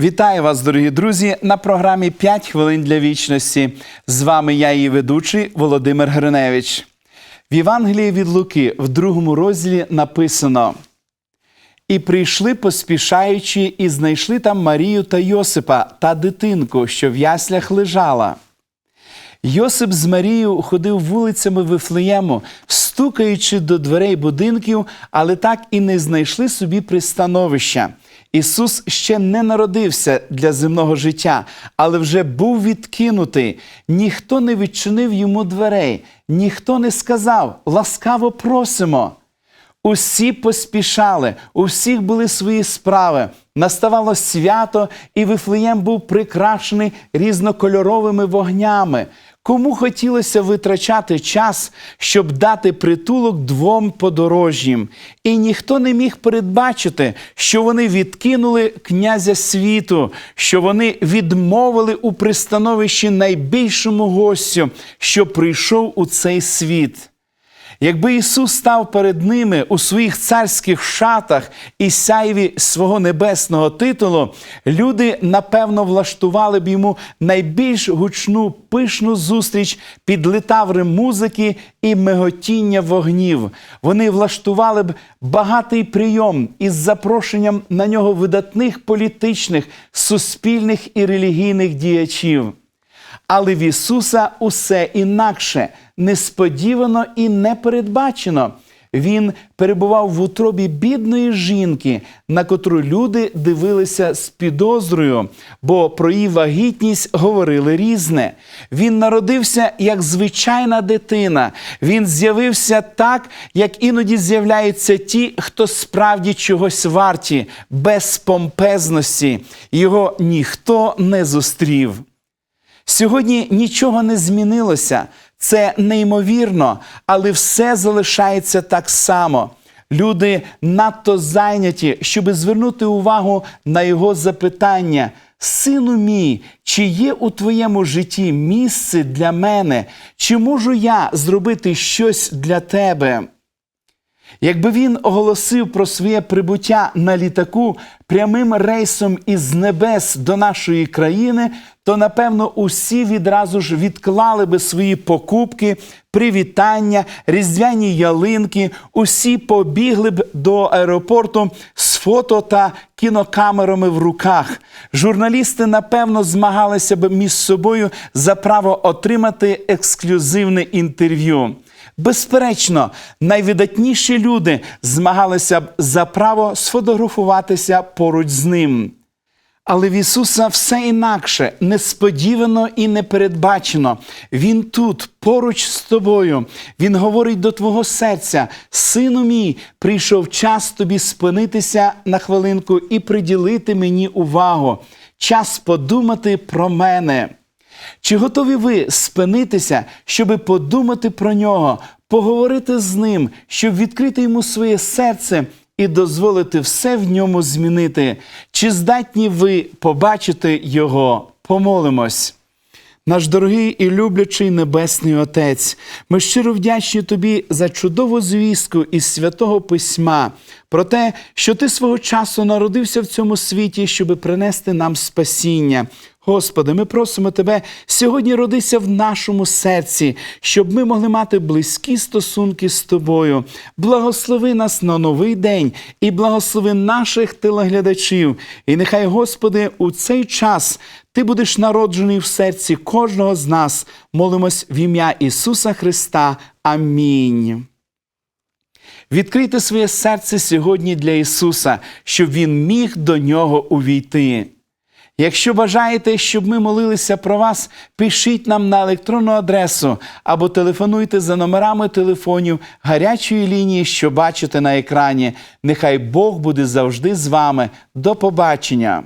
Вітаю вас, дорогі друзі, на програмі «5 хвилин для вічності. З вами я, її ведучий Володимир Гриневич. В Євангелії від Луки в другому розділі написано: І прийшли, поспішаючи, і знайшли там Марію та Йосипа та дитинку, що в яслях лежала. Йосип з Марією ходив вулицями Вифлеєму, стукаючи до дверей будинків, але так і не знайшли собі пристановища. Ісус ще не народився для земного життя, але вже був відкинутий. Ніхто не відчинив йому дверей, ніхто не сказав ласкаво просимо. Усі поспішали, у всіх були свої справи. Наставало свято, і Вифлеєм був прикрашений різнокольоровими вогнями. Кому хотілося витрачати час, щоб дати притулок двом подорожнім, і ніхто не міг передбачити, що вони відкинули князя світу, що вони відмовили у пристановищі найбільшому гостю, що прийшов у цей світ. Якби Ісус став перед ними у своїх царських шатах і сяйві свого небесного титулу, люди напевно влаштували б йому найбільш гучну пишну зустріч під литаври музики і миготіння вогнів. Вони влаштували б багатий прийом із запрошенням на нього видатних політичних, суспільних і релігійних діячів. Але в Ісуса усе інакше, несподівано і непередбачено. Він перебував в утробі бідної жінки, на котру люди дивилися з підозрою, бо про її вагітність говорили різне. Він народився як звичайна дитина. Він з'явився так, як іноді з'являються ті, хто справді чогось варті, без помпезності. Його ніхто не зустрів. Сьогодні нічого не змінилося. Це неймовірно, але все залишається так само. Люди надто зайняті, щоб звернути увагу на його запитання. Сину мій, чи є у твоєму житті місце для мене? Чи можу я зробити щось для тебе? Якби він оголосив про своє прибуття на літаку прямим рейсом із небес до нашої країни, то напевно усі відразу ж відклали би свої покупки, привітання, різдвяні ялинки, усі побігли б до аеропорту з фото та кінокамерами в руках. Журналісти, напевно, змагалися б між собою за право отримати ексклюзивне інтерв'ю. Безперечно, найвидатніші люди змагалися б за право сфотографуватися поруч з ним. Але в Ісуса все інакше, несподівано і непередбачено. Він тут, поруч з тобою. Він говорить до твого серця: Сину мій, прийшов час тобі спинитися на хвилинку і приділити мені увагу. Час подумати про мене. Чи готові ви спинитися, щоби подумати про нього, поговорити з ним, щоб відкрити йому своє серце і дозволити все в ньому змінити? Чи здатні ви побачити його? Помолимось. Наш дорогий і люблячий Небесний Отець, ми щиро вдячні Тобі за чудову звістку із святого Письма, про те, що Ти свого часу народився в цьому світі, щоби принести нам спасіння. Господи, ми просимо Тебе сьогодні родися в нашому серці, щоб ми могли мати близькі стосунки з Тобою. Благослови нас на новий день і благослови наших телеглядачів. І нехай, Господи, у цей час Ти будеш народжений в серці кожного з нас. Молимось в ім'я Ісуса Христа. Амінь. Відкрийте своє серце сьогодні для Ісуса, щоб Він міг до нього увійти. Якщо бажаєте, щоб ми молилися про вас, пишіть нам на електронну адресу або телефонуйте за номерами телефонів гарячої лінії, що бачите на екрані. Нехай Бог буде завжди з вами. До побачення!